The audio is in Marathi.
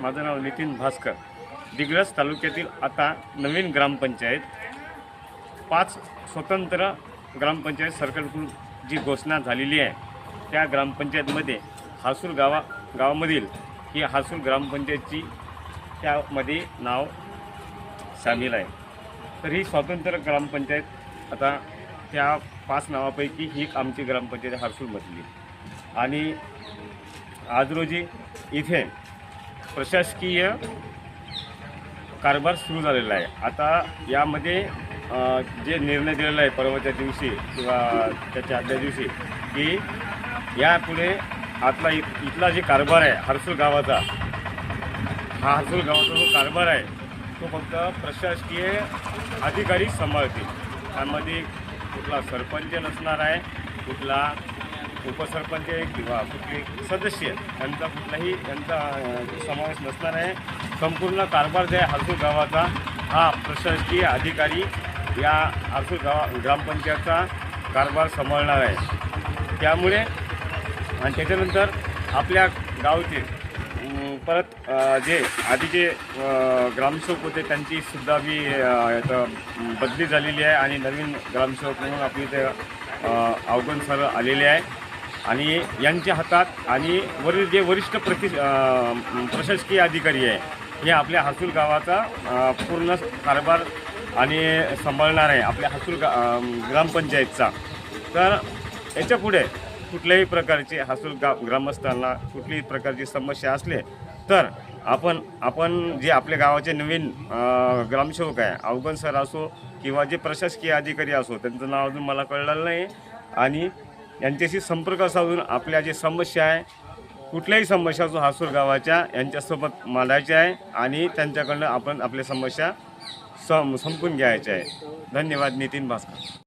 माझं नाव नितीन भास्कर. दिग्रस तालुक्यातील आता नवीन ग्रामपंचायत. पाच स्वतंत्र ग्रामपंचायत सरकारकडून जी घोषणा झालेली आहे त्या ग्रामपंचायतमध्ये हासूर गावा गावामधील ही हासूर ग्रामपंचायतची त्यामध्ये नाव सामील आहे. तर ही स्वतंत्र ग्रामपंचायत आता त्या पाच नावापैकी ही आमची ग्रामपंचायत हर्सूलमधली. आणि आज रोजी इथे प्रशासकीय कारभार सुरू झालेला आहे. आता यामध्ये जे निर्णय दिलेला आहे परवाच्या दिवशी किंवा त्याच्या आदल्या दिवशी की यापुढे आपला इथला जे कारभार आहे हर्सूल गावाचा हा हर्सूल गावाचा जो कारभार आहे तो फक्त प्रशासकीय अधिकारी सांभाळतील. त्यामध्ये कुठला सरपंच नसणार आहे कुठला उपसरपंच किंवा कुठले सदस्य यांचा कुठलाही यांचा समावेश नसणार आहे. संपूर्ण कारभार जे आहे हरसूल गावाचा हा प्रशासकीय अधिकारी या हरसूल गावा ग्रामपंचायतचा कारभार सांभाळणार आहे. त्यामुळे आणि त्याच्यानंतर आपल्या गावचे परत जे आधीचे जे ग्रामसेवक होते त्यांची सुद्धा बी इथं बदली झालेली आहे आणि नवीन ग्रामसेवक म्हणून आपली ते अवगण सर आलेले आहे. आणि यांच्या हातात आणि वरील जे वरिष्ठ प्रति प्रशासकीय अधिकारी आहे हे आपल्या हसूल गावाचा पूर्ण कारभार आणि सांभाळणार आहे आपल्या हसूल गा ग्रामपंचायतचा. तर याच्यापुढे कुठल्याही प्रकारचे हसूल गा ग्रामस्थांना कुठल्याही प्रकारची समस्या असले तर आपण आपण जे आपल्या गावाचे नवीन ग्रामसेवक आहे अवगण सर असो किंवा जे प्रशासकीय अधिकारी असो त्यांचं नाव अजून मला कळलेलं नाही. आणि यांच्याशी संपर्क साधून आपल्या जे समस्या आहे कुठल्याही समस्या जो हासूर गावाच्या यांच्यासोबत मांडायच्या आहे आणि त्यांच्याकडनं आपण आपल्या समस्या सं संपून घ्यायच्या आहे. धन्यवाद नितीन भास्कर.